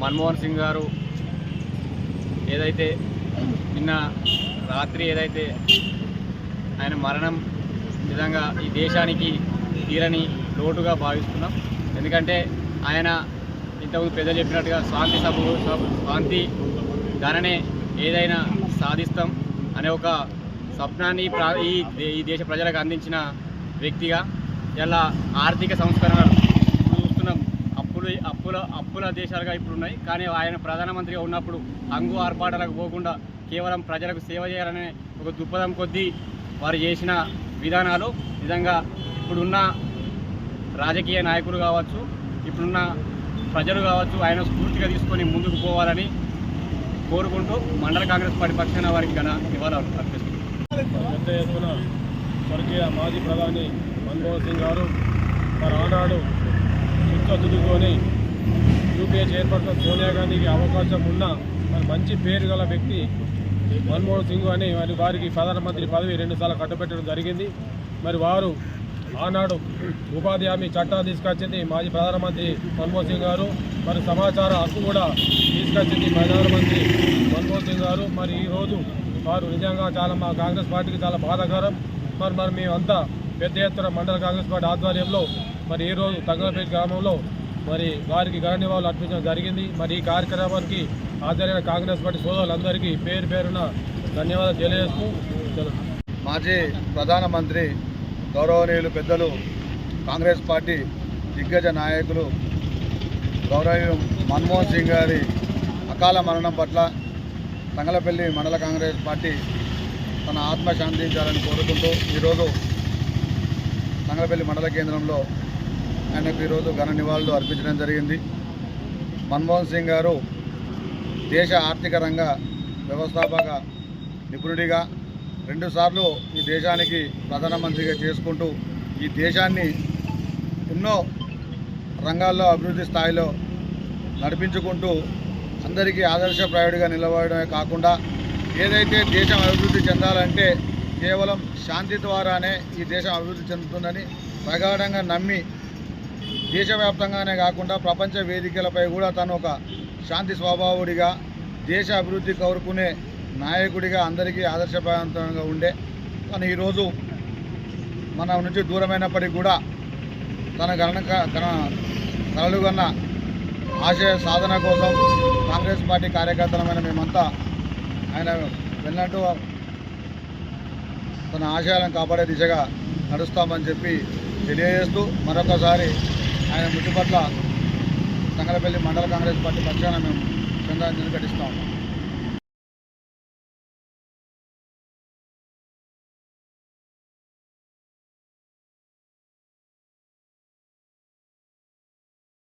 మన్మోహన్ సింగ్ గారు ఏదైతే నిన్న రాత్రి ఏదైతే ఆయన మరణం నిజంగా ఈ దేశానికి తీరని లోటుగా భావిస్తున్నాం. ఎందుకంటే ఆయన ఇంతకుముందు పెద్దలు చెప్పినట్టుగా శాంతి సభ- శాంతి ధననే ఏదైనా సాధిస్తాం అనే ఒక స్వప్నాన్ని ప్రా ఈ ఈ దేశ ప్రజలకు అందించిన వ్యక్తిగా ఇలా ఆర్థిక సంస్కరణలు అప్పులు అప్పుల అప్పుల దేశాలుగా ఇప్పుడు ఉన్నాయి కానీ ఆయన ప్రధానమంత్రిగా ఉన్నప్పుడు అంగు ఆర్పాటాలకు పోకుండా కేవలం ప్రజలకు సేవ చేయాలనే ఒక దృక్పథం కొద్దీ వారు చేసిన విధానాలు నిజంగా ఇప్పుడున్న రాజకీయ నాయకులు కావచ్చు ఇప్పుడున్న ప్రజలు కావచ్చు ఆయన స్ఫూర్తిగా తీసుకొని ముందుకు పోవాలని కోరుకుంటూ మండల కాంగ్రెస్ పార్టీ పక్షాన వారికి ఘన నివాళులు అర్పిస్తున్నాం. పెద్ద ఎత్తున స్వర్గీయ మాజీ ప్రధాని మన్మోహన్ సింగ్ గారు మరి ఆనాడు చిత్తశుద్ధితోని యూపీఏ చైర్పర్సన్ సోనియా గాంధీకి అవకాశం ఉన్న మరి మంచి పేరు గల వ్యక్తి మన్మోహన్ సింగ్ అని మరి వారికి ప్రధానమంత్రి పదవి రెండుసార్లు కట్టబెట్టడం జరిగింది. మరి వారు ఆనాడు ఉపాధి హామీ చట్టాన్ని తీసుకొచ్చింది మాజీ ప్రధానమంత్రి మన్మోహన్ సింగ్ గారు. మరి సమాచార హక్కు కూడా తీసుకొచ్చింది ప్రధానమంత్రి మన్మోహన్ సింగ్ గారు. మరి ఈరోజు వారు నిజంగా చాలా మా కాంగ్రెస్ పార్టీకి చాలా బాధాకరం. మరి మరి మేమంతా పెద్ద ఎత్తున మండల కాంగ్రెస్ పార్టీ ఆధ్వర్యంలో మరి ఈరోజు రోజు తంగలపేట గ్రామంలో మరి వారికి ఘన నివాళులు అర్పించడం జరిగింది. మరి ఈ కార్యక్రమానికి హాజరైన కాంగ్రెస్ పార్టీ సోదరులందరికీ పేరు పేరున ధన్యవాదాలు తెలియజేస్తూ మాజీ ప్రధానమంత్రి గౌరవనీయులు పెద్దలు కాంగ్రెస్ పార్టీ దిగ్గజ నాయకులు గౌరవనీయులు మన్మోహన్ సింగ్ గారి అకాల మరణం పట్ల తంగలపల్లి మండల కాంగ్రెస్ పార్టీ తన ఆత్మ శాంతించాలని కోరుకుంటూ ఈరోజు తంగలపల్లి మండల కేంద్రంలో ఆయనకు ఈరోజు ఘన నివాళులు అర్పించడం జరిగింది. మన్మోహన్ సింగ్ గారు దేశ ఆర్థిక రంగ వ్యవస్థాపక నిపుణుడిగా రెండుసార్లు ఈ దేశానికి ప్రధానమంత్రిగా చేసుకుంటూ ఈ దేశాన్ని ఎన్నో రంగాల్లో అభివృద్ధి స్థాయిలో నడిపించుకుంటూ అందరికీ ఆదర్శప్రాయుడిగా నిలబడమే కాకుండా ఏదైతే దేశం అభివృద్ధి చెందాలంటే కేవలం శాంతి ద్వారానే ఈ దేశం అభివృద్ధి చెందుతుందని ప్రగాఢంగా నమ్మి దేశవ్యాప్తంగానే కాకుండా ప్రపంచ వేదికలపై కూడా తను ఒక శాంతి స్వభావుడిగా దేశ అభివృద్ధి కోరుకునే నాయకుడిగా అందరికీ ఆదర్శప్రవంతంగా ఉండే. తను ఈరోజు మన నుంచి దూరమైనప్పటికీ కూడా తన గణక తన ఆశయ సాధన కోసం కాంగ్రెస్ పార్టీ కార్యకర్తలమైన మేమంతా ఆయన వెళ్ళినట్టు తన ఆశయాలను కాపాడే దిశగా నడుస్తామని చెప్పి తెలియజేస్తూ మరొకసారి ఆయన మృతి పట్ల తంగలపల్లి మండల కాంగ్రెస్ పార్టీ పక్షాన మేము శ్రద్ధాంజలి ఉన్నాం.